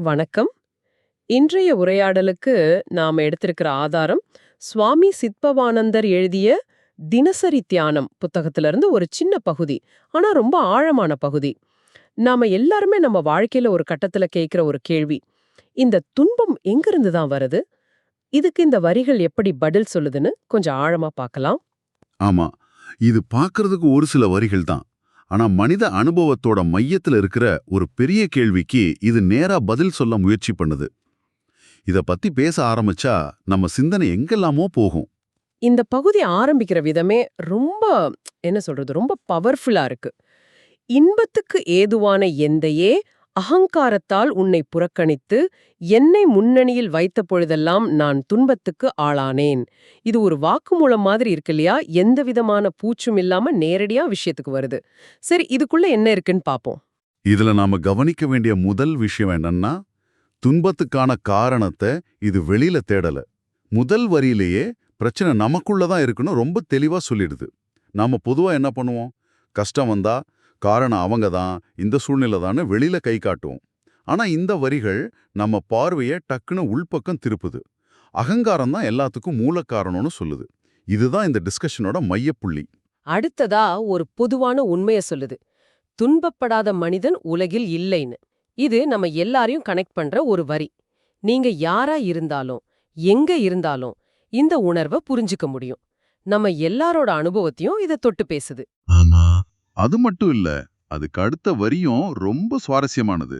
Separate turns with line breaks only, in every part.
வணக்கம். இன்றைய உரையாடலுக்கு நாம எடுத்திருக்கிற ஆதாரம் சுவாமி சித்பவானந்தர் எழுதிய தினசரி தியானம் புத்தகத்திலிருந்து ஒரு சின்ன பகுதி ஆனா ரொம்ப ஆழமான பகுதி. நாம எல்லாருமே நம்ம வாழ்க்கையில ஒரு கட்டத்துல கேட்கிற ஒரு கேள்வி இந்த துன்பம் எங்கிருந்து தான் வருது? இதுக்கு இந்த வரிகள் எப்படி பதில் சொல்லுதுன்னு கொஞ்சம் ஆழமா பார்க்கலாம்.
ஆமா இது பார்க்கறதுக்கு ஒரு சில வரிகள் தான். ஆனா மனித அனுபவத்தோட மையத்துல இருக்கிற ஒரு பெரிய கேள்விக்கு இது நேரா பதில் சொல்ல முயற்சி பண்ணுது. இத பத்தி பேச ஆரம்பிச்சா நம்ம சிந்தனை எங்கெல்லாமோ போகும்.
இந்த பகுதி ஆரம்பிக்கிற விதமே ரொம்ப என்ன சொல்றது ரொம்ப பவர்ஃபுல்லா இருக்கு. இன்பத்துக்கு ஏதுவான எந்தையே அகங்காரத்தால் உன்னை புறக்கணித்து என்னை முன்னணியில் வைத்த பொழுதெல்லாம் நான் துன்பத்துக்கு ஆளானேன். இது ஒரு வாக்குமூலம் மாதிரி இருக்கு இல்லையா? எந்த விதமான பூச்சும் இல்லாம நேரடியா விஷயத்துக்கு வருது. சரி இதுக்குள்ள என்ன இருக்குன்னு பாப்போம்.
இதுல நாம கவனிக்க வேண்டிய முதல் விஷயம் என்னன்னா துன்பத்துக்கான காரணத்தை இது வெளியில தேடல. முதல் வரியிலேயே பிரச்சனை நமக்குள்ள தான் இருக்குன்னு ரொம்ப தெளிவா சொல்லிடுது. நாம பொதுவா என்ன பண்ணுவோம்? கஷ்டம் வந்தா காரணம் அவங்க தான் இந்த சூழ்நிலை தான்னு வெளியில கை காட்டுவோம் ஆனா இந்த வரிகள் நம்ம பார்வைய டக்குன்னு உள்பக்கம் திருப்புது. அகங்காரம் தான் எல்லாத்துக்கும் மூல காரணம்னு சொல்லுது. இதுதான் இந்த டிஸ்கஷனோட மையப்புள்ளி.
அடுத்ததா ஒரு பொதுவான உண்மைய சொல்லுது. துன்பப்படாத மனிதன் உலகில் இல்லைன்னு. இது நம்ம எல்லாரையும் கனெக்ட் பண்ற ஒரு வரி. நீங்க யாரா இருந்தாலும் எங்க இருந்தாலும் இந்த உணர்வை புரிஞ்சுக்க முடியும். நம்ம எல்லாரோட அனுபவத்தையும் இத தொட்டு பேசுது.
ஆமா. அது மட்டும் இல்ல அதுக்கு அடுத்த வரியும் ரொம்ப சுவாரஸ்யமானது.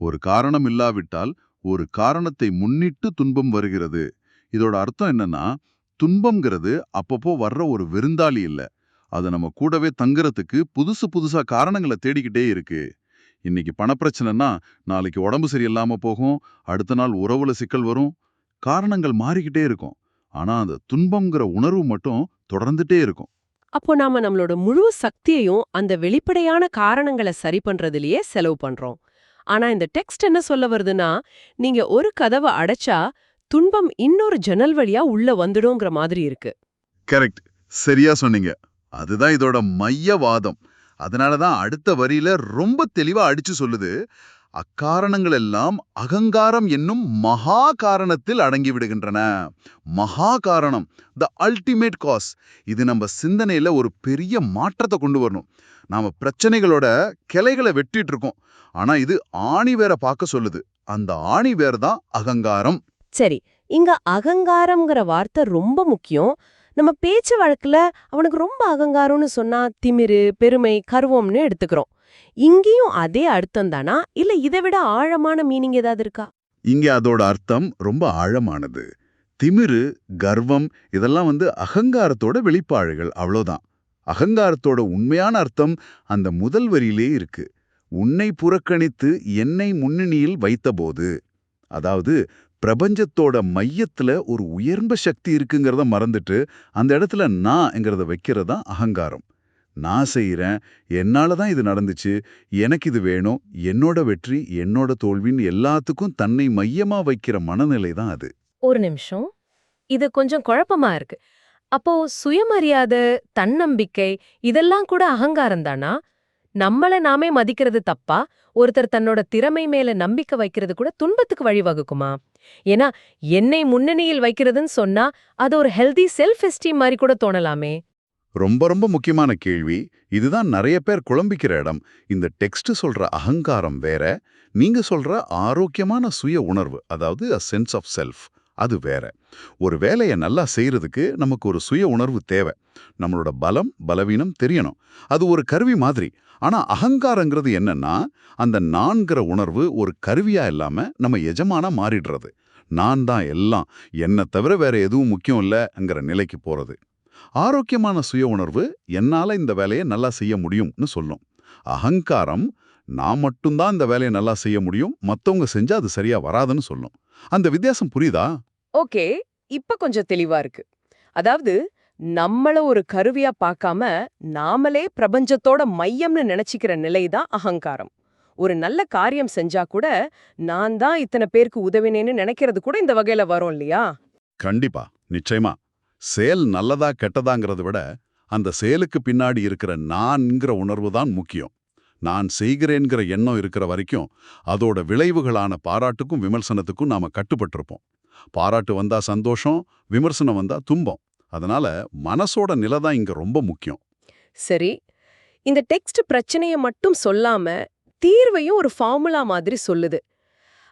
ஒரு காரணம் இல்லாவிட்டால் ஒரு காரணத்தை முன்னிட்டு துன்பம் வருகிறது. இதோட அர்த்தம் என்னன்னா துன்பம்ங்கிறது அப்பப்போ வர்ற ஒரு விருந்தாளி இல்ல. அதை நம்ம கூடவே தங்குறதுக்கு புதுசு புதுசா காரணங்களை தேடிக்கிட்டே இருக்கு. இன்னைக்கு பணப்பிரச்சனைனா நாளைக்கு உடம்பு சரியில்லாம போகும் அடுத்த நாள் உறவுல சிக்கல் வரும் காரணங்கள் மாறிக்கிட்டே இருக்கும். ஆனா அந்த துன்பங்கிற உணர்வு மட்டும் தொடர்ந்துட்டே இருக்கும்.
அப்போ நாம நம்மளோட முழு சக்தியையும் அந்த வெளிப்படையான காரணங்களை சரி பண்றதுலயே செலவு பண்றோம். ஆனா இந்த டெக்ஸ்ட் என்ன சொல்ல வருதுன்னா நீங்க ஒரு கதவை அடைச்சா துன்பம் இன்னொரு ஜன்னல் வழியா உள்ள வந்துடும்ங்கிற மாதிரி இருக்கு.
கரெக்ட். சரியா சொன்னீங்க. அதுதான் இதோட மையவாதம். அதனால தான் அடுத்த வரியில ரொம்ப தெளிவா அடிச்சு சொல்லுது. அக்காரணங்கள் எல்லாம் அகங்காரம் என்னும் மகா காரணத்தில் அடங்கி விடுகின்றன மகா காரணம் த அல்டிமேட் காஸ் இது நம்ம சிந்தனையில ஒரு பெரிய மாற்றத்தை கொண்டு வரணும். நாம பிரச்சனைகளோட கிளைகளை வெட்டிட்டு இருக்கோம் ஆனா இது ஆணி வேற பார்க்க சொல்லுது. அந்த ஆணி வேற தான் அகங்காரம்.
சரி இங்க அகங்காரம்ங்கிற வார்த்தை ரொம்ப முக்கியம். நம்ம பேச்சு வழக்குல அவனுக்கு ரொம்ப அகங்காரம்னு சொன்னா திமிரு பெருமை கருவம்னு எடுத்துக்கிறோம். இங்கேயும் அதே அர்த்தம் தானா? இல்ல இதை விட ஆழமான மீனிங் ஏதாவது இருக்கா?
இங்க அதோட அர்த்தம் ரொம்ப ஆழமானது. திமிரு கர்வம் இதெல்லாம் வந்து அகங்காரத்தோட வெளிப்பாடுகள் அவ்வளோதான். அகங்காரத்தோட உண்மையான அர்த்தம் அந்த முதல் வரியிலே இருக்கு. உன்னை புறக்கணித்து என்னை முன்னணியில் வைத்தபோது அதாவது பிரபஞ்சத்தோட மையத்துல ஒரு உயர்ந்த சக்தி இருக்குங்கிறத மறந்துட்டு அந்த இடத்துல நான்ங்கிறத வைக்கிறது தான் அகங்காரம். நான் செய்யறேன் என்னால தான் இது நடந்துச்சு எனக்கு இது வேணும் என்னோட வெற்றி என்னோட தோல்வின்னு எல்லாத்துக்கும் தன்னை மையமா வைக்கிற மனநிலை தான் அது.
ஒரு நிமிஷம். இது கொஞ்சம் குழப்பமா இருக்கு. அப்போ சுயமரியாதை தன்னம்பிக்கை இதெல்லாம் கூட அகங்காரம் தானா? நம்மள நாமே மதிக்கிறது தப்பா? ஒருத்தர் தன்னோட திறமை மேல நம்பிக்கை வைக்கிறது கூட துன்பத்துக்கு வழிவகுக்குமா? ஏன்னா என்னை முன்னணியில் வைக்கிறதுன்னு சொன்னா அது ஒரு ஹெல்தி செல்ஃப் எஸ்டீம் மாதிரி கூட தோணலாமே.
ரொம்ப ரொம்ப முக்கியமான கேள்வி. இதுதான் நிறைய பேர் குழம்பிக்கிற இடம். இந்த டெக்ஸ்ட் சொல்ற அகங்காரம் வேற நீங்க சொல்ற ஆரோக்கியமான சுய உணர்வு அதாவது அ சென்ஸ் ஆஃப் செல்ஃப் அது வேற. ஒரு வேலையை நல்லா செய்யறதுக்கு நமக்கு ஒரு சுய உணர்வு தேவை. நம்மளோட பலம் பலவீனம் தெரியணும். அது ஒரு கருவி மாதிரி. ஆனா அகங்காரங்கிறது என்னன்னா அந்த நான்கிற உணர்வு ஒரு கருவியா இல்லாம நம்ம எஜமானா மாறிடுறது. நான் தான் எல்லாம். என்னை தவிர வேற எதுவும் முக்கியம் இல்லைங்கிற நிலைக்கு போறது. ஆரோக்கியமான சுய உணர்வு என்னால இந்த வேலையை நல்லா செய்ய முடியும்னு சொல்லும். அகங்காரம் நான் மட்டும்தான் இந்த வேலையை நல்லா செய்ய முடியும் மத்தவங்க செஞ்சா அது சரியா வராதுன்னு சொல்லும். அந்த வித்தியாசம் புரியுதா?
ஓகே இப்ப கொஞ்சம் தெளிவா இருக்கு. அதாவது நம்மள ஒரு கருவியா பார்க்காம நாமளே பிரபஞ்சத்தோட மையம்னு நினைச்சுக்கிற நிலைதான் அகங்காரம். ஒரு நல்ல காரியம் செஞ்சா கூட நான் தான் இத்தனை பேருக்கு உதவினேன்னு நினைக்கிறது கூட இந்த வகையில வரும் இல்லையா?
கண்டிப்பா நிச்சயமா. செயல் நல்லதா கெட்டதாங்கிறத விட அந்த செயலுக்கு பின்னாடி இருக்கிற நான்ங்கிற உணர்வு தான் முக்கியம். நான் செய்கிறேன்கிற எண்ணம் இருக்கிற வரைக்கும் அதோட விளைவுகளான பாராட்டுக்கும் விமர்சனத்துக்கும் நாம கட்டுப்பட்டிருப்போம். பாராட்டு வந்தா சந்தோஷம் விமர்சனம் வந்தா துன்பம். அதனால மனசோட நிலை தான் இங்க ரொம்ப முக்கியம்.
சரி இந்த டெக்ஸ்ட் பிரச்சனைய மட்டும் சொல்லாம தீர்வையும் ஒரு ஃபார்முலா மாதிரி சொல்லுது.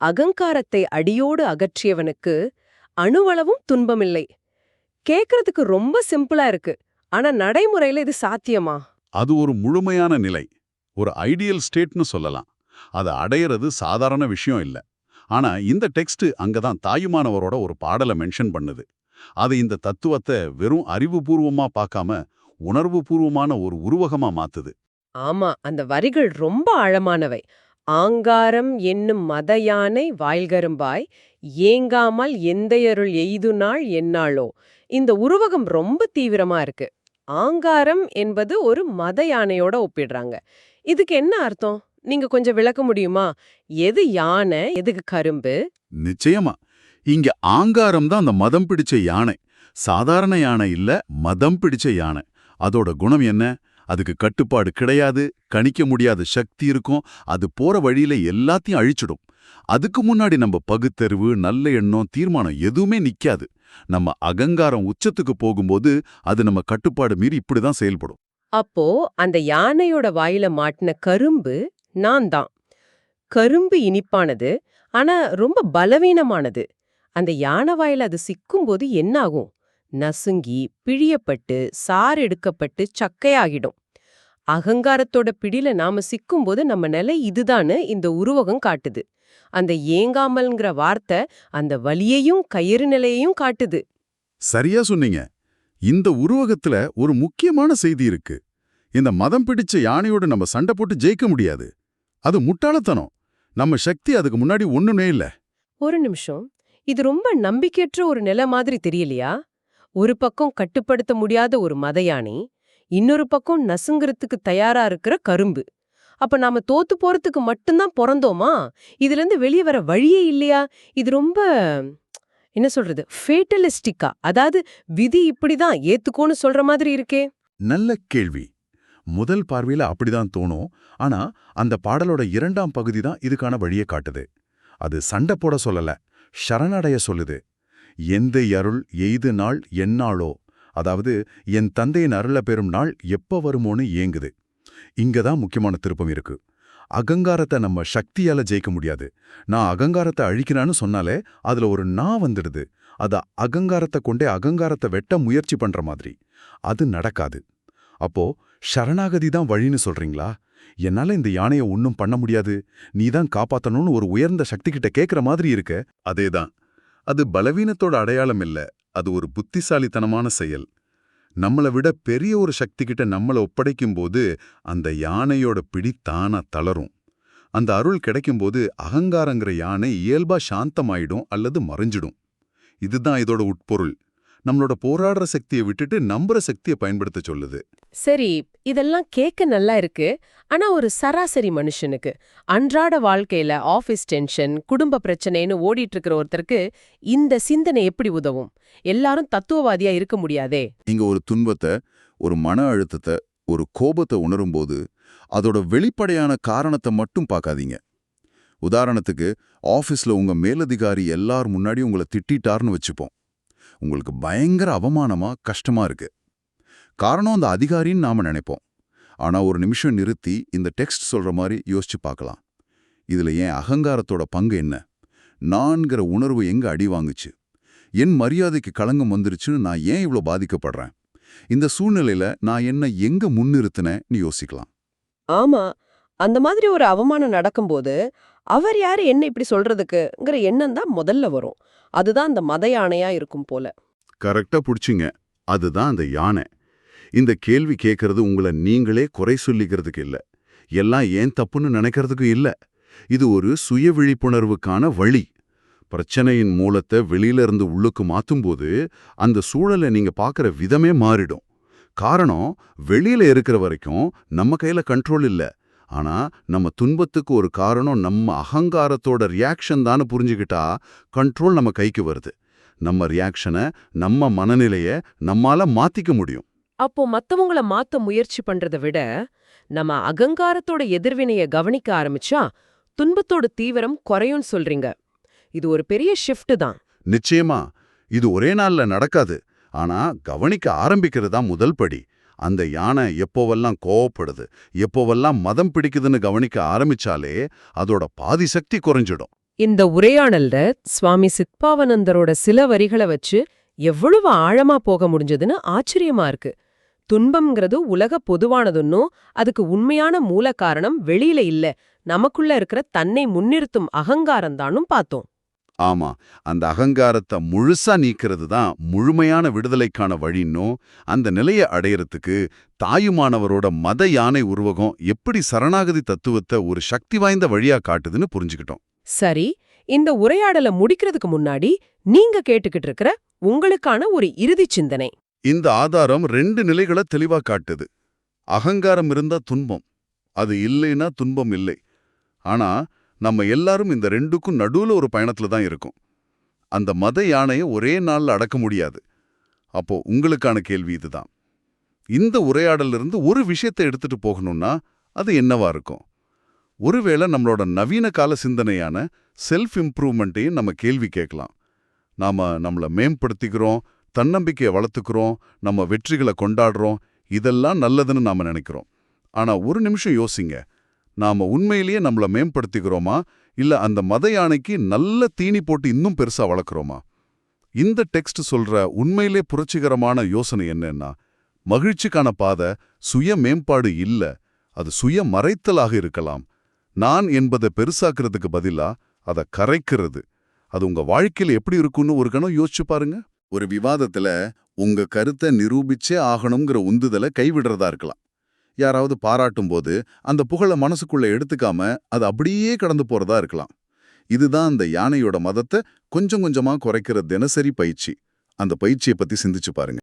அகங்காரத்தை அடியோடு அகற்றியவனுக்கு அணுவளவும் துன்பமில்லை. கேக்குறதுக்கு ரொம்ப சிம்பிளா இருக்கு. ஆனா நடைமுறையில இது சாத்தியமா?
அது ஒரு முழுமையான நிலை. ஒரு ஐடியல் ஸ்டேட்னு சொல்லலாம். அதை அடையிறது சாதாரண விஷயம் இல்ல. ஆனா இந்த டெக்ஸ்ட் அங்கதான் தாயுமானவரோட ஒரு பாடலை மென்ஷன் பண்ணுது. அது இந்த தத்துவத்தை வெறும் அறிவுபூர்வமா பார்க்காம உணர்வுபூர்வமான ஒரு உருவகமா மாத்துது.
ஆமா அந்த வரிகள் ரொம்ப ஆழமானவை. ஆங்காரம் என்னும் மத யானை வாய்கரும்பாய் ஏங்காமல் எந்தையருள் எய்து நாள் என்னாளோ. இந்த உருவகம் ரொம்ப தீவிரமா இருக்கு. ஆங்காரம் என்பது ஒரு மத யானையோட ஒப்பிடுறாங்க. இதுக்கு என்ன அர்த்தம்? நீங்க கொஞ்சம் விளக்க முடியுமா? எது யானை எதுக்கு கரும்பு?
நிச்சயமா. இங்க ஆங்காரம் தான் அந்த மதம் பிடிச்ச யானை. சாதாரண யானை இல்ல மதம் பிடிச்ச யானை. அதோட குணம் என்ன? அதுக்கு கட்டுப்பாடு கிடையாது கணிக்க முடியாத சக்தி இருக்கும் அது போற வழியில எல்லாத்தையும் அழிச்சிடும். அதுக்கு முன்னாடி நம்ம பகுத்தறிவு நல்ல எண்ணம் தீர்மானம் எதுவுமே நிக்காது. நம்ம அகங்காரம் உச்சத்துக்கு போகும்போது அது நம்ம கட்டுப்பாடு மீறி இப்படிதான் செயல்படும்.
அப்போ அந்த யானையோட வாயில மாட்டின கரும்பு நான் தான் கரும்பு இனிப்பானது ஆனா ரொம்ப பலவீனமானது. அந்த யானை வாயில அது சிக்கும்போது என்ன ஆகும் நசுங்கி பிழியப்பட்டு சார் எடுக்கப்பட்டு சக்கையாகிடும். அகங்காரத்தோட பிடியில நாம சிக்கும்போது நம்ம நிலை இதுதான்னு இந்த உருவகம் காட்டுது. அந்த ஏங்காமல்ங்கிற வார்த்தை அந்த வலியையும் கயிறு நிலையையும் காட்டுது.
சரியா சொன்னீங்க. இந்த உருவகத்துல ஒரு முக்கியமான செய்தி இருக்கு. இந்த மதம் பிடிச்ச யானையோட நம்ம சண்டை போட்டு ஜெயிக்க முடியாது. அது முட்டாளத்தனம் நம்ம சக்தி அதுக்கு முன்னாடி ஒண்ணுமே இல்ல.
ஒரு நிமிஷம். இது ரொம்ப நம்பிக்கையற்ற ஒரு நிலை மாதிரி தெரியலையா? ஒரு பக்கம் கட்டுப்படுத்த முடியாத ஒரு மதயானி இன்னொரு பக்கம் நசுங்கறதுக்கு தயாரா இருக்கிற கரும்பு. அப்ப நாம தோத்து போறதுக்கு மட்டும்தான் பிறந்தோமா? இதுல இருந்து வெளியே வர வழியே இல்லையா? இது ரொம்ப என்ன சொல்றது ஃபேட்டலிஸ்டிக்கா அதாவது விதி இப்படிதான் ஏத்துக்கோன்னு சொல்ற மாதிரி இருக்கே.
நல்ல கேள்வி. முதல் பார்வையில அப்படிதான் தோணும். ஆனா அந்த பாடலோட இரண்டாம் பகுதி தான் இதுக்கான வழியை காட்டுது. அது சண்டை போட சொல்லல சரணடைய சொல்லுது. எந்த அருள் எய்து நாள் எந்நாளோ அதாவது என் தந்தையின் அருள பெறும் நாள் எப்ப வருமோன்னு ஏங்குது. இங்க தான் முக்கியமான திருப்பம் இருக்கு. அகங்காரத்தை நம்ம சக்தியால ஜெயிக்க முடியாது. நான் அகங்காரத்தை அழிக்கிறான்னு சொன்னாலே அதுல ஒரு நான் வந்துடுது. அத அகங்காரத்தை கொண்டே அகங்காரத்தை வெட்ட முயற்சி பண்ற மாதிரி. அது நடக்காது. அப்போ சரணாகதி தான் வழின்னு சொல்றீங்களா? என்னால இந்த யானைய ஒன்னும் பண்ண முடியாது. நீ தான் காப்பாத்தணும்னு ஒரு உயர்ந்த சக்தி கிட்ட கேக்குற மாதிரி இருக்க. அதேதான். அது பலவீனத்தோட அடையாளம் இல்ல. அது ஒரு புத்திசாலித்தனமான செயல். நம்மளை விட பெரிய ஒரு சக்தி கிட்ட நம்மளை ஒப்படைக்கும் போது அந்த யானையோட பிடி தானா தளரும். அந்த அருள் கிடைக்கும்போது அகங்காரங்கிற யானை இயல்பா சாந்தமாயிடும் அல்லது மறைஞ்சிடும். இதுதான் இதோட உட்பொருள். நம்மளோட போராடுற சக்தியை விட்டுட்டு நம்புற சக்தியை பயன்படுத்த சொல்லுது.
சரி இதெல்லாம் கேட்க நல்லா இருக்கு. ஆனா ஒரு சராசரி மனுஷனுக்கு அன்றாட வாழ்க்கையில ஆபீஸ் டென்ஷன் குடும்ப பிரச்சனைன்னு ஓடிட்டு இருக்கிற ஒருத்தருக்கு இந்த சிந்தனை எப்படி உதவும்? எல்லாரும் தத்துவவாதியா இருக்க முடியாதே.
இங்க ஒரு துன்பத்தை ஒரு மன அழுத்தத்தை ஒரு கோபத்தை உணரும்போது அதோட வெளிப்படையான காரணத்தை மட்டும் பார்க்காதீங்க. உதாரணத்துக்கு ஆஃபீஸ்ல உங்க மேலதிகாரி எல்லார் முன்னாடி உங்களை திட்டாருன்னு வச்சுப்போம். உங்களுக்கு பயங்கர அவமானமா கஷ்டமா இருக்கு. காரணம் அந்த அதிகாரின்னு நாம நினைப்போம். ஆனா ஒரு நிமிஷம் நிறுத்தி இந்த டெக்ஸ்ட் சொல்ற மாதிரி யோசிச்சு பார்க்கலாம் இதுல ஏன் அகங்காரத்தோட பங்கு என்ன? நான்கிற உணர்வு எங்க அடி வாங்குச்சு? என் மரியாதைக்கு களங்கம் வந்துருச்சுன்னு நான் ஏன் இவ்ளோ பாதிக்கப்படுறேன்? இந்த சூழ்நிலையில நான் என்ன எங்க முன்னிறுத்தினேன்னு யோசிக்கலாம்.
ஆமா. அந்த மாதிரி ஒரு அவமானம் நடக்கும்போது அவர் யாரு என்ன இப்படி சொல்றதுக்குங்கிற எண்ணம் தான் முதல்ல வரும். அதுதான் அந்த மத யானையா இருக்கும் போல.
கரெக்டா புடிச்சிங்க. அதுதான் அந்த யானை. இந்த கேள்வி கேட்கறது உங்களை நீங்களே குறை சொல்லிக்கிறதுக்கு இல்ல. எல்லாம் ஏன் தப்புன்னு நினைக்கிறதுக்கும் இல்ல. இது ஒரு சுய விழிப்புணர்வுக்கான வழி. பிரச்சனையின் மூலத்தை வெளியில இருந்து உள்ளுக்கு மாற்றும்போது அந்த சூழலை நீங்க பார்க்குற விதமே மாறிடும். காரணம் வெளியில இருக்கிற வரைக்கும் நம்ம கையில கண்ட்ரோல் இல்ல. ஆனா நம்ம துன்பத்துக்கு ஒரு காரணம் நம்ம அகங்காரத்தோட ரியாக்ஷன் தானே புரிஞ்சுக்கிட்டா கண்ட்ரோல் நம்ம கைக்கு வருது. நம்ம ரியாக்ஷனை நம்ம மனநிலைய நம்மால மாத்திக்க முடியும்.
அப்போ மத்தவங்கள மாத்த முயற்சி பண்றதை விட நம்ம அகங்காரத்தோட எதிர்வினைய கவனிக்க ஆரம்பிச்சா துன்பத்தோட தீவிரம் குறையும்னு சொல்றீங்க. இது ஒரு பெரிய ஷிஃப்ட் தான்.
நிச்சயமா இது ஒரே நாள்ல நடக்காது. ஆனா கவனிக்க ஆரம்பிக்கிறது தான் முதல் படி. அந்த யானை எப்போவெல்லாம் கோவப்படுது எப்போவெல்லாம் மதம் பிடிக்குதுன்னு கவனிக்க ஆரம்பிச்சாலே அதோட பாதி சக்தி குறைஞ்சிடும்.
இந்த உரையாடல்ல சுவாமி சித்பாவனந்தரோட சில வரிகளை வச்சு எவ்வளவு ஆழமா போக முடிஞ்சதுன்னு ஆச்சரியமா இருக்கு. துன்பம்ங்கிறது உலக பொதுவானதுன்னும் அதுக்கு உண்மையான மூல காரணம் வெளியில இல்ல. நமக்குள்ள இருக்கிற தன்னை முன்னிறுத்தும் அகங்காரம்தானும் பார்த்தோம்.
ஆமா. அந்த அகங்காரத்தை முழுசா நீக்கிறது தான் முழுமையான விடுதலைக்கான வழின்னும் அந்த நிலையை அடையறதுக்கு தாயுமானவரோட மத யானை உருவகம் எப்படி சரணாகதி தத்துவத்தை ஒரு சக்தி வாய்ந்த வழியா காட்டுதுன்னு புரிஞ்சுக்கிட்டோம்.
சரி. இந்த உரையாடலை முடிக்கிறதுக்கு முன்னாடி நீங்க கேட்டுக்கிட்டு இருக்கிற உங்களுக்கான ஒரு இறுதி சிந்தனை.
இந்த ஆதாரம் ரெண்டு நிலைகளை தெளிவா காட்டுது. அகங்காரம் இருந்தா துன்பம். அது இல்லைன்னா துன்பம் இல்லை. ஆனா நம்ம எல்லாரும் இந்த ரெண்டுக்கும் நடுவுல ஒரு பயணத்துல தான் இருக்கும். அந்த மத யானையை ஒரே நாள்ல அடக்க முடியாது. அப்போ உங்களுக்கான கேள்வி இதுதான். இந்த உரையாடலிருந்து ஒரு விஷயத்தை எடுத்துட்டு போகணும்னா அது என்னவா இருக்கும்? ஒருவேளை நம்மளோட நவீன கால சிந்தனையான செல்ஃப் இம்ப்ரூவ்மெண்ட்டையும் நம்ம கேள்வி கேட்கலாம். நாம நம்மள மேம்படுத்திக்கிறோம் தன்னம்பிக்கையை வளர்த்துக்கிறோம் நம்ம வெற்றிகளை கொண்டாடுறோம் இதெல்லாம் நல்லதுன்னு நாம நினைக்கிறோம். ஆனா ஒரு நிமிஷம் யோசிங்க. நாம உண்மையிலேயே நம்மள மேம்படுத்திக்கிறோமா? இல்ல அந்த மத யானைக்கு நல்ல தீனி போட்டு இன்னும் பெருசா வளர்க்குறோமா? இந்த டெக்ஸ்ட் சொல்ற உண்மையிலே புரட்சிகரமான யோசனை என்னன்னா மகிழ்ச்சிக்கான பாதை சுய மேம்பாடு இல்ல அது சுய மறைத்தலாக இருக்கலாம். நான் என்பதை பெருசாக்குறதுக்கு பதிலா அதை கரைக்கிறது. அது உங்க வாழ்க்கையில எப்படி இருக்கும்னு ஒரு கணம் யோசிச்சு பாருங்க. ஒரு விவாதத்துல உங்க கருத்தை நிரூபிச்சே ஆகணுங்கிற உந்துதலை கைவிடுறதா இருக்கலாம். யாராவது பாராட்டும் போது அந்த புகழை மனசுக்குள்ள எடுத்துக்காம அது அப்படியே கடந்து போறதா இருக்கலாம். இதுதான் அந்த யானையோட மதத்தை கொஞ்சம் கொஞ்சமா குறைக்கிற தினசரி பயிற்சி. அந்த பயிற்சியை பத்தி சிந்திச்சு பாருங்க.